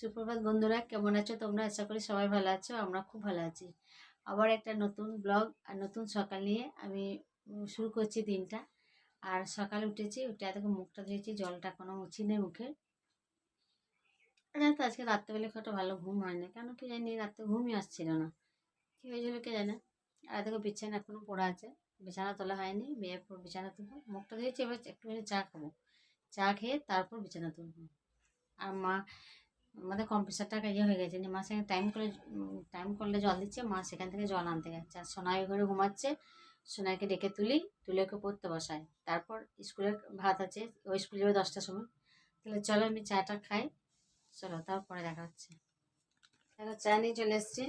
সুপ্রভাত বন্ধুরা, কেমন আছো তোমরা? আশা করি সবাই ভালো আছো, আমরা খুব ভালো আছি। আবার একটা নতুন ব্লগ আর নতুন সকাল নিয়ে আমি শুরু করছি দিনটা। আর সকালে উঠেছি, উঠে এত মুখটা ধুয়েছি, জলটা কোনো মুছি নেই মুখে। জানো তো, আজকে রাত্রেবেলা একটা ভালো ঘুম হয় না কেন কি জানি, রাত্রে ঘুমই আসছিল না। কী হয়েছিল কে জানে? আর দেখো বিছানা এখনও পড়া আছে, বিছানা তোলা হয়নি পর বিছানা তুলবো। মুখটা ধুয়েছি, এবার একটুখানি চা খাব। চা খেয়ে তারপর বিছানা তুলবো। আর মা আমাদের কম্পিউটারটা ইয়ে হয়ে গেছে মা সেখানে টাইম করে টাইম করলে জল দিচ্ছে, মা সেখান থেকে জল আনতে গেছে আর সোনাই ঘরে ঘুমাচ্ছে সোনাইকে ডেকে তুলি, তুলে ওকে পড়তে বসাই। তারপর স্কুলের ভাত আছে ওই স্কুল যাবে দশটার সময়। তাহলে চলো আমি চাটা খাই। চলো, তারপরে দেখা হচ্ছে। দেখো, চা নিয়ে চলে এসছি।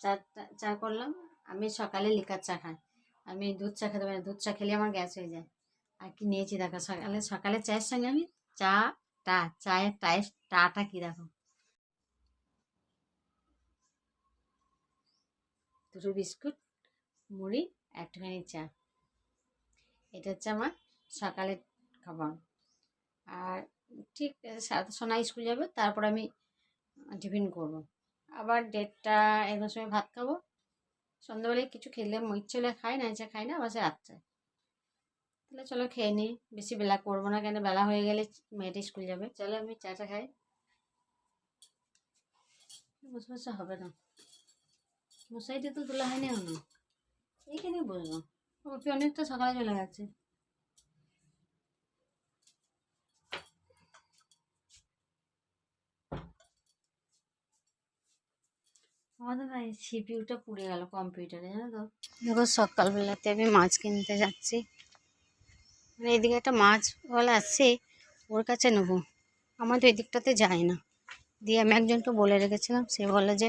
চা চা করলাম। আমি সকালে লিকার চা খাই। আমি দুধ চা খেতে পারি। দুধ চা খেলে আমার গ্যাস হয়ে যায়। আর কি নিয়েছি দেখো, সকালে সকালে চায়ের সঙ্গে আমি চা টা চায়ের টাই টাটা কি দেখো দুটো বিস্কুট, মুড়ি, একটুখানি চা। এটা হচ্ছে আমার সকালের খাবার। আর ঠিক সাড়ে সোনা স্কুল যাবে, তারপর আমি টিফিন করব। আবার দেড়টা, এগারোটার সময় ভাত খাব। সন্ধ্যাবেলায় কিছু খেলে, ইচ্ছে হলে খাই, না ইচ্ছা খাই না বাসে রাত্রে। তাহলে চলো খেয়ে নিই বেশি বেলা করব না কেন? বেলা হয়ে গেলে মেয়েটা স্কুল যাবে। চলো আমি চাটা খাই। বসে বসে হবে না। মশাইটা তো তোলা হয়নি এখনও। এইখানে বসবো। ওপি অনেকটা সকালে চলে গেছে। আমাদের না সিপিউটা পুড়ে গেল কম্পিউটারে জানো তো? দেখো, সকালবেলাতে আমি মাছ কিনতে যাচ্ছি। মানে এদিকে একটা মাছওয়ালা আসছে ওর কাছে নেব। আমার তো এদিকটাতে যায় না। দিয়ে আমি একজনকে বলে রেখেছিলাম, সে বলে যে,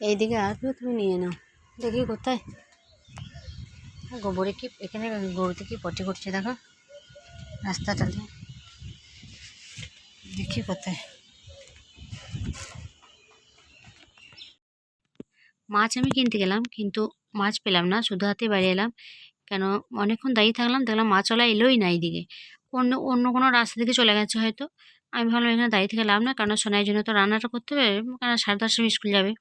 এইদিকে আসবে তুমি নিয়ে নাও দেখি কোথায়? গোবরে কি, এখানে গরুতে কি পটি করছে দেখো। রাস্তাটা দিয়ে। দেখি কোথায়। মাছ আমি কিনতে গেলাম, কিন্তু মাছ পেলাম না, শুধু হাতে বাড়ি এলাম। কেন? অনেকক্ষণ দাঁড়িয়ে থাকলাম, দেখলাম মা চলা এলোই না এইদিকে। অন্য অন্য কোনো রাস্তা দিকে চলে গেছে হয়তো। আমি ভাবলাম এখানে দাঁড়িয়ে থেকে লাভ না কারণ সোনাইয়ের জন্য তো রান্নাটা করতে হবে কারণ সাড়ে সময় স্কুল যাবে।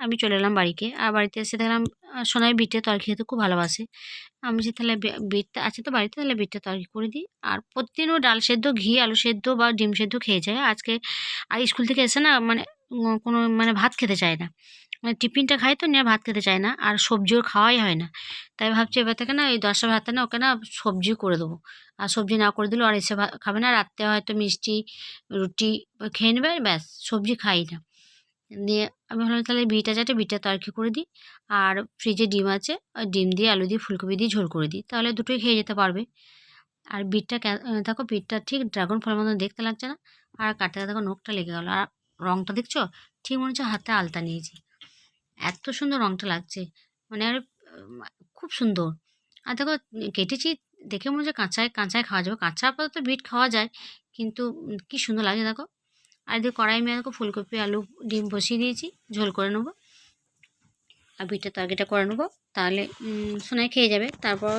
আমি চলে এলাম বাড়িকে আর বাড়িতে এসে দেখলাম সোনাই বিটে তরকি খেতে খুব ভালোবাসে। আমি যে তাহলে বিটটা আছে তো বাড়িতে, তাহলে বিটটা তরকি করে দিই। আর প্রতিদিন ও ডাল সেদ্ধ, ঘি, আলু সেদ্ধ বা ডিম সেদ্ধ খেয়ে যায়। আজকে, আর স্কুল থেকে এসে না মানে কোনো মানে ভাত খেতে চায় না। মানে টিফিনটা খাই তো, নিয়ে ভাত খেতে চায় না। আর সবজিও খাওয়াই হয় না। তাই ভাবছি এবার থেকে না এই দশটা ভাতে না ওকে না সবজি করে দেবো। আর সবজি না করে দিলেও আর এসে খাবে না। রাত্রে হয়তো মিষ্টি, রুটি খেয়ে নেবে, ব্যাস, সবজি খাই না। দিয়ে আমি ভাবলাম তাহলে বিটা যাতে বিটা তরকি করে দিই। আর ফ্রিজে ডিম আছে, ওই ডিম দিয়ে আলু দিয়ে ফুলকপি দিয়ে ঝোল করে দিই। তাহলে দুটোই খেয়ে যেতে পারবে। আর বিটটা দেখো, বিটটা ঠিক ড্রাগন ফলের মতো দেখতে লাগছে না। আর কাটতে দেখো নখটা লেগে গেলো। আর রঙটা দেখছ? ঠিক মনে হচ্ছে হাতে আলতা নিয়েছি। এত সুন্দর রঙটা লাগছে। মানে আর খুব সুন্দর। আর দেখো, কেটেছি, দেখে মনে হচ্ছে কাঁচায় কাঁচায় খাওয়া যাবে। কাঁচা আপাতত বিট খাওয়া যায়, কিন্তু কি সুন্দর লাগে দেখো। আর এদিকে কড়াই মেয়ে দেখো, ফুলকপি, আলু, ডিম বসিয়ে দিয়েছি, ঝোল করে নেব। আর বিটটা তরকারিটা করে নেব, তাহলে সোনাই খেয়ে যাবে। তারপর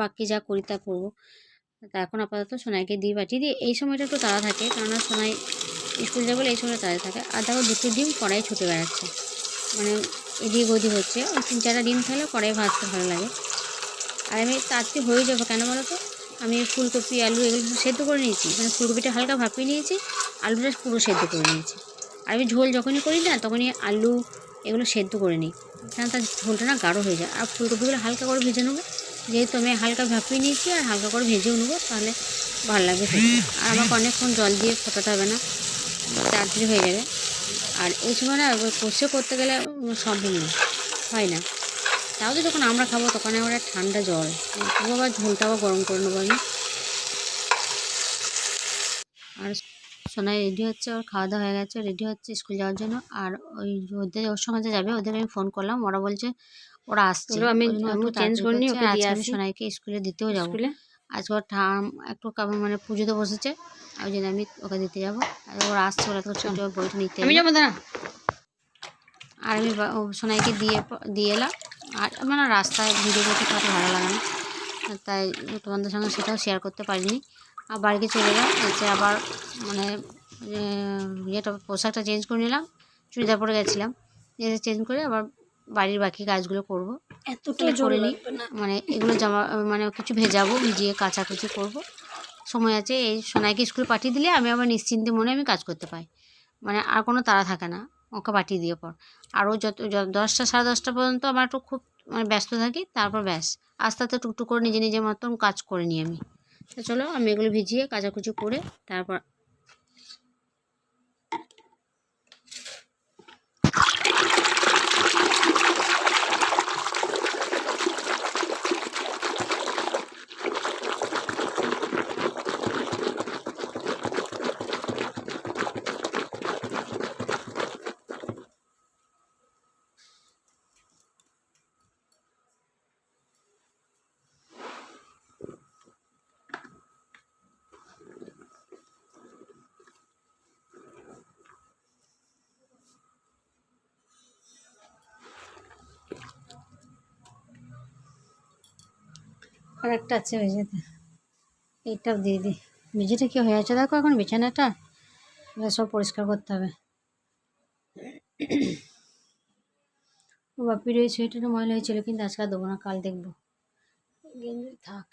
বাকি যা করি তা করব। তা এখন আপাতত সোনাইকে দিয়ে পাঠিয়ে দিই। এই সময়টা একটু তাড়া থাকে, কেননা সোনাই স্কুল যাবে এই সময়টা তাদের থাকে। আর দেখো দুটো ডিম, কড়াই ছুটে বেড়াচ্ছে। মানে এদিক ওদিক হচ্ছে। ওই তিন চারটা ডিম খেলে কড়াই ভাজতে ভালো লাগে। আর আমি তাড়াতাড়ি হয়ে যাব কেন বলো তো? আমি ফুলকপি, আলু এগুলো সেদ্ধ করে নিয়েছি। মানে ফুলকপিটা হালকা ভাপিয়ে নিয়েছি, আলুটা পুরো সেদ্ধ করে নিয়েছি। আর আমি ঝোল যখনই করি না, তখনই আলু এগুলো সেদ্ধ করে নিই। কারণ তার ঝোলটা না গাঢ় হয়ে যায়। আর ফুলকপিগুলো হালকা করে ভেজে নেব। যেহেতু আমি হালকা ভাপিয়ে নিয়েছি আর হালকা করে ভেজেও নেব, তাহলে ভালো লাগবে। আর আমাকে অনেকক্ষণ জল দিয়ে ফোটাতে হবে না। তাড়াতাড়ি হয়ে যাবে আর এই সময় না কষে করতে গেলে সম্ভব না হয় না। তাও তো যখন আমরা খাব তখন একটা ঠান্ডা জল। তবু আবার ঝোলটা আবার গরম করে নেব আমি। আর সোনাই রেডি হচ্ছে ওর খাওয়া দাওয়া হয়ে গেছে। রেডি হচ্ছে স্কুল যাওয়ার জন্য। আর ওই ওদের ওর সঙ্গে যে যাবে ওদের আমি ফোন করলাম। ওরা বলছে ওরা আসছে। আমি- চেঞ্জ জন্য আমি একটু change তাড়াতাড়ি করে নিই, ওকে দিয়ে আসি। সোনাইকে স্কুলে দিতেও যাব। আজকে ওর ঠাম একটু মানে পুজোতে বসেছে। ওই জন্য আমি ওকে দিতে যাব। আর ওরা আসছে ওরা তো ছোটো বইটা নিতে আমি এলো। যাব দাঁড়া। আর আমি সোনাইকে দিয়ে দিয়ে এলাম। আর আমার না রাস্তায় ভিডিও করতে খুব ভালো লাগে না। তাই তোমাদের সঙ্গে সেটাও শেয়ার করতে পারিনি। আর বাড়িতে চলে এলাম এসে আবার মানে ইয়েটা পোশাকটা চেঞ্জ করে নিলাম। চুড়িদার পরে গেছিলাম। এটা চেঞ্জ করে আবার বাড়ির বাকি কাজগুলো করব। এতটা করে নিই মানে এগুলো জামা মানে কিছু ভেজাবো ভিজিয়ে কাঁচা কাচাকুচি করব। সময় আছে, এই সোনাইকে স্কুল পাঠিয়ে দিলে আমি আমার নিশ্চিন্তে মনে আমি কাজ করতে পাই। মানে আর কোনো তাড়া থাকে না, ওকে পাঠিয়ে দিয়ে পর। আরও যত দশটা, সাড়ে দশটা পর্যন্ত আমার একটু খুব মানে ব্যস্ত থাকি, তারপর ব্যাস। আস্তে আস্তে টুকটুক করে নিজে নিজের মতন কাজ করে নিই আমি। তো চলো, আমি এগুলো ভিজিয়ে কাচাকুচি করে তারপর আর একটা আছে মেঝেতে এইটাও দিয়ে দিই। মেঝেটা কি হয়ে আছে? দেখো এখন বিছানাটা। এবার সব পরিষ্কার করতে হবে। বাপি বাপির ওই সোয়েটারটা ময়লা হয়েছিল, কিন্তু আজকে দেবো না, কাল দেখব। থাক।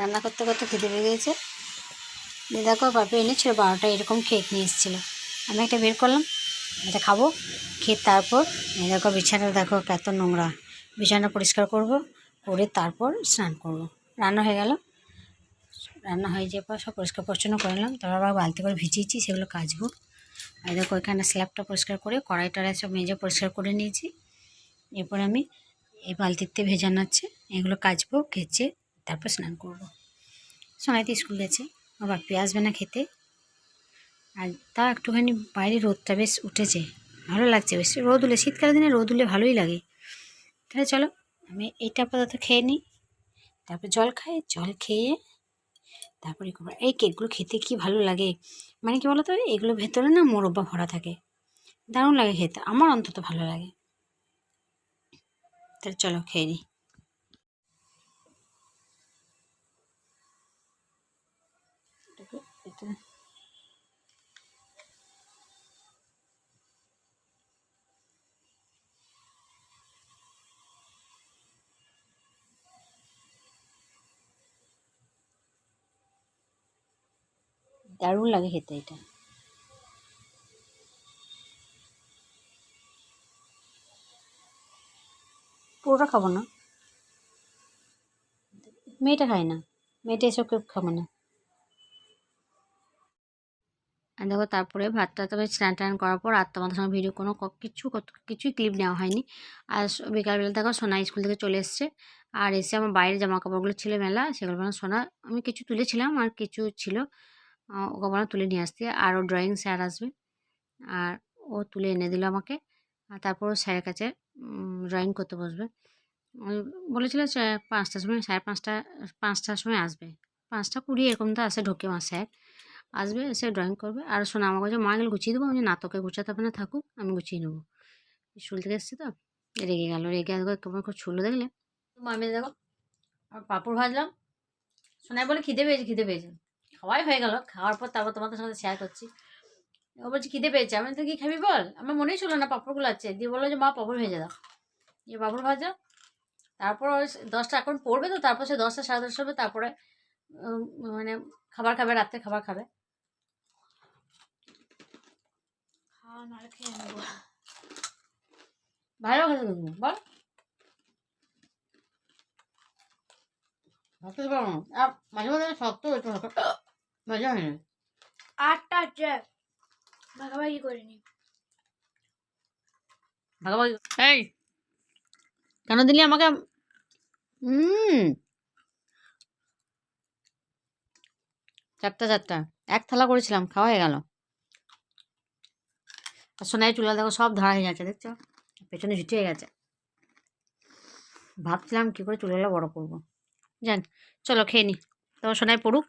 রান্না করতে করতে খেতে পেয়ে গেছে। দেখো বাপি এনেছিল বারোটা, এরকম কেক নিয়ে এসেছিল। আমি একটা বের করলাম, এটা খাব, খেয়ে তারপর দেখো বিছানা দেখো কত নোংরা। বিছানা পরিষ্কার করব, করে তারপর স্নান করব। রান্না হয়ে গেল। রান্না হয়ে যাওয়ার পর সব পরিষ্কার পরিচ্ছন্ন করে নিলাম। তারপর আবার বালতি করে ভিজিয়েছি, সেগুলো কাচবো। আর দেখো এখানে স্ল্যাবটা পরিষ্কার করে, কড়াই টড়াই সব মেজে পরিষ্কার করে নিয়েছি। এরপর আমি এই বালতিতে ভেজানো আছে এগুলো কাচবো, কেচে তারপর স্নান করব। সোনাইতে স্কুল গেছে, আমার বাপি আসবে না খেতে। আর তা একটুখানি বাইরে রোদটা বেশ উঠেছে, ভালো লাগছে বেশ। রোদ উলে শীতকালের দিনে রোদ উলে ভালোই লাগে। তাহলে চলো, আমি এইটা আপাতত খেয়ে নিই। তারপর জল খাই, জল খেয়ে তারপরে এই কেকগুলো খেতে কি ভালো লাগে? মানে কি বলতো, এগুলো ভেতরে না মোরব্বা ভরা থাকে। দারুণ লাগে খেতে, আমার অন্তত ভালো লাগে। তাহলে চলো, খেয়ে নিই। দারুণ লাগে খেতে এটা। পুরোটা খাব না। মেয়েটা খায় না। মেয়েটা এসব কেউ খাবে না। আর দেখো, তারপরে ভাতটা তবে স্নান টান করার পর আর তোমাদের সঙ্গে ভিডিও কোনো কিছু কিছুই ক্লিপ নেওয়া হয়নি। আর বিকালবেলা দেখো সোনা স্কুল থেকে চলে এসছে। আর এসে আমার বাইরের জামা কাপড়গুলো ছিল মেলা, সেগুলো সোনা আমি কিছু তুলেছিলাম আর কিছু ছিল। ওকে বললাম তুলে নিয়ে আসতে। আর ও ড্রয়িং স্যার আসবে। আর ও তুলে এনে দিল আমাকে। আর তারপর স্যারের কাছে ড্রয়িং করতে বসবে। বলেছিল পাঁচটার সময় সাড়ে পাঁচটা পাঁচটার সময় আসবে। পাঁচটা কুড়ি এরকম তো আসে ঢোকে আমার স্যার। আসবে এসে ড্রয়িং করবে। আর শোনা আমাকে যে মা এগুলো গুছিয়ে দেবো আমি যে, না তোকে গুছাতে হবে না থাকুক আমি গুছিয়ে নেব। স্কুল থেকে এসছি তো রেগে গেল। রেগে গেল তোমার খুব ছুলো দেখলে। আমি দেখো পাঁপড় ভাজলাম। সোনাই বলে খিদে পেয়েছে খিদে পেয়েছে। খাওয়াই হয়ে গেল খাওয়ার পর তারপর তোমাদের সাথে শেয়ার করছি। ও বলছে খিদে পেয়েছে। আমি তো কি খাবি বল? আমার মনেই ছিল না পাঁপড়গুলো আছে দিয়ে বলল যে মা পাঁপড় ভেজে দাও। দিয়ে পাঁপড় ভাজা। তারপর ওই দশটা এখন পড়বে তো তারপর সে দশটা সাড়ে দশটা হবে তারপরে মানে খাবার খাবে রাত্রে খাবার খাবে। ভালো খেতে তুমি বল। ভাবতে না। মাঝে মাঝে শক্ত হয়েছে মজা হয় না? আটটা আছে ভাগাভাগি করে নি। ভাগাভাগি এই। কেন দিলি আমাকে? হুম। চারটা চারটা। এক থালা করেছিলাম খাওয়া হয়ে গেল। আর সোনাই চুলা দেখো সব ধরা হয়ে যাচ্ছে দেখছ? পেছনে ঝুটি হয়ে গেছে। ভাবছিলাম কী করে চুলাগুলো বড় করব। জান চলো খেয়ে নি। তো সোনাই পড়ুক।